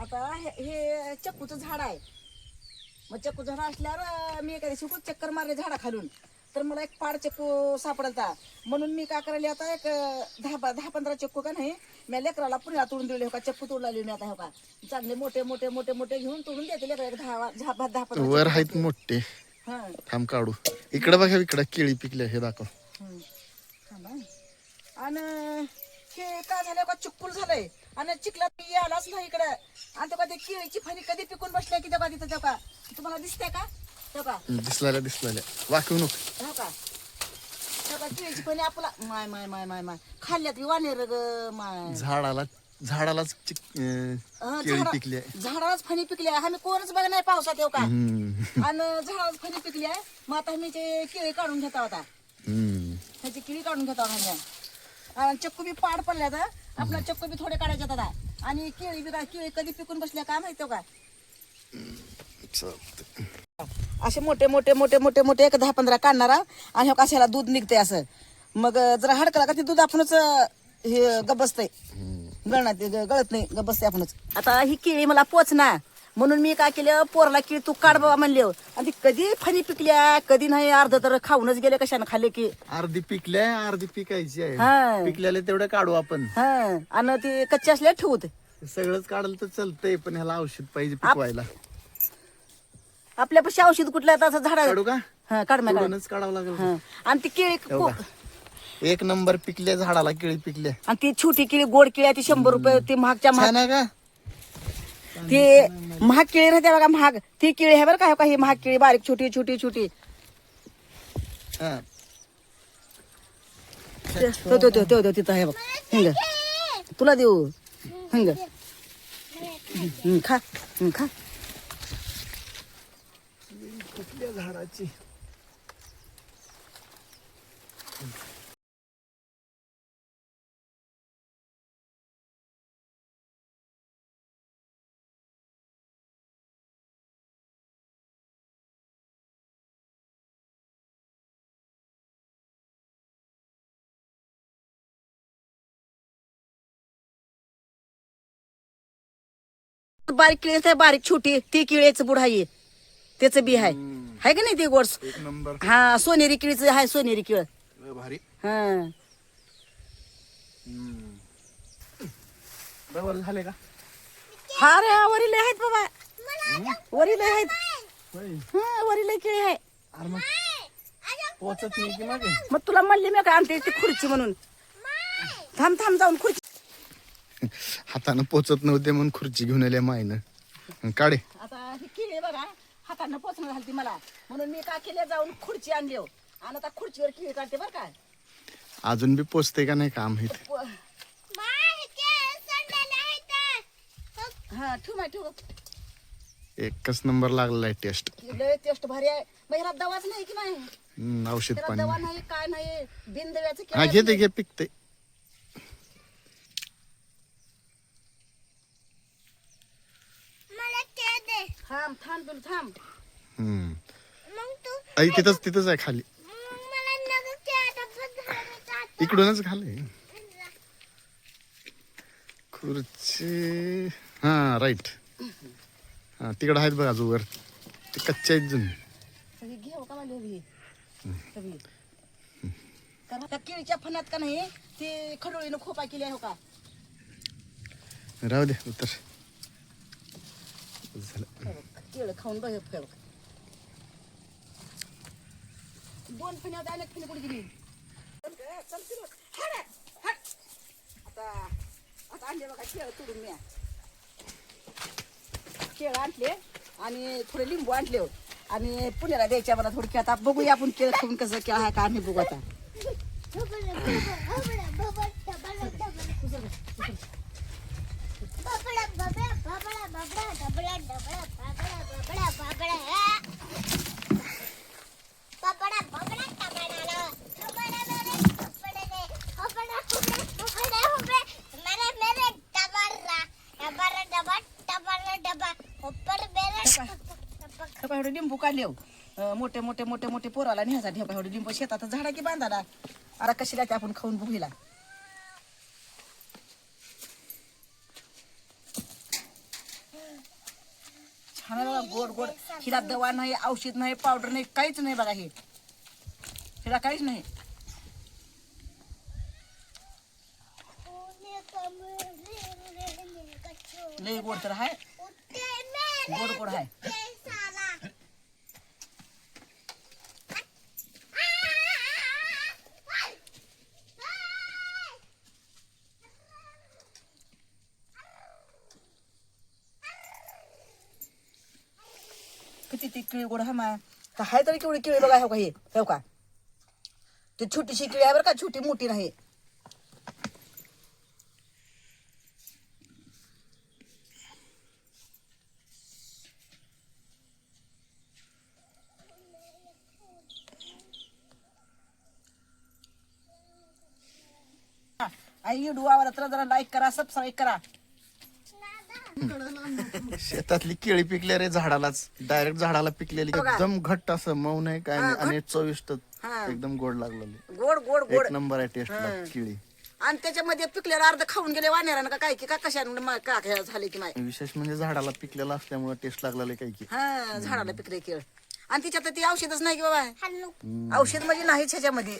आता हे- हे चक्कूचं झाड आहे. मग चक्कू झाड असल्यावर अं, मी एखाद्या शिकून चक्कर मारले झाडा खालून तर मला एक पाड चक्कू सापडता म्हणून मी काय करायला आता एक अं, दहा दहा पंधरा चक्कू का नाही मी लेकराला पुण्याला तोडून दिले हो का चक्कू तोडला मी आता हो का? चांगले मोठे मोठे मोठे मोठे घेऊन तोडून देते लेकरा. एक दहा दहा दहा दहा पंधरा वर आहेत मोठे. हा. थांब काढू. इकडे बघा इकडे केळी पिकले हे दाखव. आणि हे काय झालं का चिक्कूल झालंय. आणि चिखलात मी आलाच नाही इकडे. आणि तेव्हा ते केळीची फणी कधी पिकून बसल्या की तेव्हा तिथं तेव्हा? तुम्हाला दिसते का? तेव्हा? दिसलेल्या दिसलेल्या वाकवू नको. हो का? तेव्हा केळीची फणी आपला माय माय माय माय माय. खाल्ल्यात वानेर ग माय. झाडाला झाडालाच चिक- अं, अं, केळी झाडा- पिकली आहे. झाडालाच फणी पिकली आहे. आम्ही कोणच बघ नाही पावसात येऊ का? हम्म. आणि झाडालाच फणी पिकली आहे. मग आता आम्ही ते केळी काढून घेता होता हम्म. ह्याची किळी काढून घेतो आम्ही. आणि चक्कू बी पाड पडल्या तर आपला चक्कू बी थोडे काढायचे आता. आणि केळी बी काय केळी कधी पिकून बसल्या काय माहिती का चालतंय. असे मोठे मोठे मोठे मोठे मोठे एक दहा पंधरा काढणारा आणि हो कशाला दूध निघते असं. मग जरा हडकला का ते दूध आपणच हे गबसतंय. गळणार गळत नाही गबसते आपणच. आता ही केळी मला पोचना म्हणून मी काय केलं पोरला केळी तू काढ बाबा म्हणले. आणि ती कधी फणी पिकल्या कधी नाही अर्ध तर खाऊनच गेले कशाने खाल्ले की. अर्धी पिकल्या अर्धी पिकायची हा. आहे पिकल्याला तेवढं काढू आपण. हा. आणि ते कच्चे असले ठेवत. सगळंच काढलं तर चालतंय पण ह्याला औषध पाहिजे पिकवायला. आपल्यापाशी औषध कुठलं आहे तसं झाड काढू का? हा काढ मॅडम तोडूनच काढावं लागेल. हा. आणि ती केळी को- का? एक नंबर पिकल्या झाडाला केळी पिकल्या. आणि ती छोटी केळी गोड केळी आहे ती शंभर रुपये ती महागच्या महाग छान आहे का? ती महाग केळी राहते बघा महाग. ती केळी आहे बरं का हो का ही महाग केळी बारीक छोटी छोटी छोटी. हा. तो तो तो तो तो तिथं आहे बघ. हिंग. तुला देऊ. हिंग. हं, खा. हं, खा. कुठल्या झाडाची? बारीक केळी आहे बारीक छोटी ती केळीचं बुड आहे त्याचं बी आहे आहे का नाही ते एक नंबर. हा सोनेरी केळीचं आहे सोनेरी केळ. लय भारी. हा. डबल झाले का? हा रे वरील आहेत बाबा. वरील आहेत होय. हा वरील केळी आहे अरे मग पोचत नाही की मागे? मग तुला म्हणले मी काय आणते ती खुर्ची म्हणून? थांब थांब जाऊन खुर्ची हातानं पोचत नव्हते म्हणून खुर्ची घेऊन आल्या मायनं काढे. आता ही केळी बघा. हातानं पोचणं झाली मला. म्हणून मी काय केले जाऊन खुर्ची आणली हो. आणि आता खुर्चीवर केळी काढते बरं काय अजून बी पोचते का नाही काम माहीत प- हा ठेव ठेव. एकच नंबर लागलेला आहे टेस्ट लय टेस्ट भारी आहे. मग ह्याला दवाच नाही की नाही? औषध पाणी. दवा नाही काय नाही बिन दव्याचं हा केळं घेते घे पिकते थांब थांब बिल थांब. हम्म. आई तिथंच तिथंच आहे खाली. इकडूनच खाली. खुर्ची. हा राईट हा तिकडं आहेत बघा वर. ते कच्चे आहेत जण सगळी घेऊ का मला सगळी. कारण त्या केळीच्या फणात का नाही ती खडोळीनं खोपा केली आहे हो का? राहू दे उतर. झालं. हे खाऊन बघ हे दोन फणी होत्या अनेक कुठे गेली. आता आता आणले बघा केळं तोडून मी. केळं आणले आणि थोडे लिंबू आणले. हो. आणि पुण्याला द्यायच्या मला थोडक्यात. आता बघूया आपण केळं खाऊन कसं केळं आहे का आम्ही बघू आता. एवढे लिंबू काढले हो. अं, मोठे मोठे मोठे मोठे पोराला न्यायचा ढेपा एवढे लिंबू. शेतात झाडा की बांधाला अरे कशी लागते आपण खाऊन बघूला छान आहे बघा गोड गोड. हिला दवा नाही औषध नाही पावडर नाही काहीच नाही बघा हे. हिला काहीच नाही. लय गोड तर आहे. गोड गोड आहे. किती ती केळी गोड हा मा तर हाय तरी केवढी केळी बघा हो का हे? हो का? ते छोटीशी केळी आहे बरं का छोटी मोठी नाही. आई व्हिडिओ आवडला तर जरा लाईक करा सबस्क्राईब करा. शेतातली केळी पिकल्या रे झाडालाच. डायरेक्ट झाडाला पिकलेली. बघा. एकदम घट्ट असं मऊ नाही काय नाही. हा, आणि चविष्ट हा. एकदम गोड लागलेली. गोड गोड गोड. एक नंबर आहे टेस्ट हा. केळी. आणि त्याच्यामध्ये पिकलेला अर्ध खाऊन गेले वानेरानं का काय की का कशानं मा- का काय झाले की माय? विशेष म्हणजे झाडाला पिकलेला असल्यामुळे टेस्ट लागलेले काही की. हा झाडाला पिकले केळ. आणि तिच्यात ती औषधच नाही की बाबा? औषध म्हणजे नाहीच ह्याच्यामध्ये.